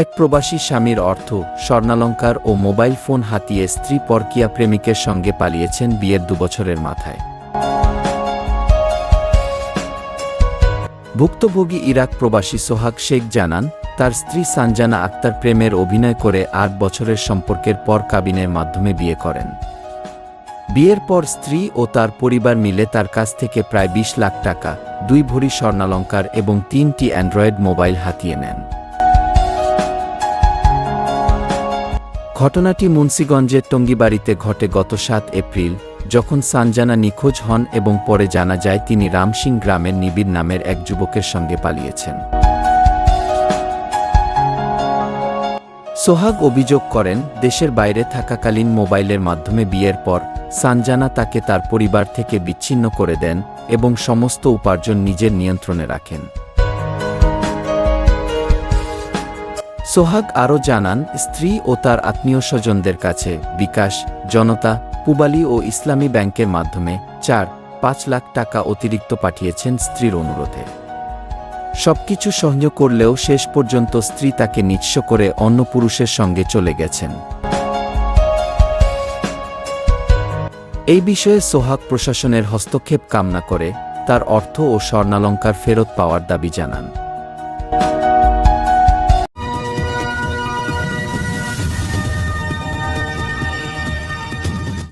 এক প্রবাসী স্বামীর অর্থ, স্বর্ণালঙ্কার ও মোবাইল ফোন হাতিয়ে স্ত্রী পরকিয়া প্রেমিকের সঙ্গে পালিয়েছেন বিয়ের দুবছরের মাথায়। ভুক্তভোগী ইরাক প্রবাসী সোহাগ শেখ জানান, তার স্ত্রী সানজানা আক্তার প্রেমের অভিনয় করে আট বছরের সম্পর্কের পর কাবিনের মাধ্যমে বিয়ে করেন। বিয়ের পর স্ত্রী ও তার পরিবার মিলে তার কাছ থেকে প্রায় ২০ লাখ টাকা, দুই ভরি স্বর্ণালঙ্কার এবং তিনটি অ্যান্ড্রয়েড মোবাইল হাতিয়ে নেন। ঘটনাটি মুন্সীগঞ্জের টঙ্গিবাড়িতে ঘটে গত সাত এপ্রিল, যখন সানজানা নিখোঁজ হন এবং পরে জানা যায় তিনি রামসিং গ্রামের নিবিড় নামের এক যুবকের সঙ্গে পালিয়েছেন। সোহাগ অভিযোগ করেন, দেশের বাইরে থাকাকালীন মোবাইলের মাধ্যমে বিয়ের পর সানজানা তাকে তার পরিবার থেকে বিচ্ছিন্ন করে দেন এবং সমস্ত উপার্জন নিজের নিয়ন্ত্রণে রাখেন। সোহাগ আরও জানান, স্ত্রী ও তার আত্মীয় স্বজনদের কাছে বিকাশ, জনতা, পুবালি ও ইসলামী ব্যাংকের মাধ্যমে চার, পাঁচ লাখ টাকা অতিরিক্ত পাঠিয়েছেন স্ত্রীর অনুরোধে। সবকিছু সহ্য করলেও শেষ পর্যন্ত স্ত্রী তাকে নিঃস্ব করে অন্য পুরুষের সঙ্গে চলে গেছেন। এই বিষয়ে সোহাগ প্রশাসনের হস্তক্ষেপ কামনা করে তার অর্থ ও স্বর্ণালঙ্কার ফেরত পাওয়ার দাবি জানান।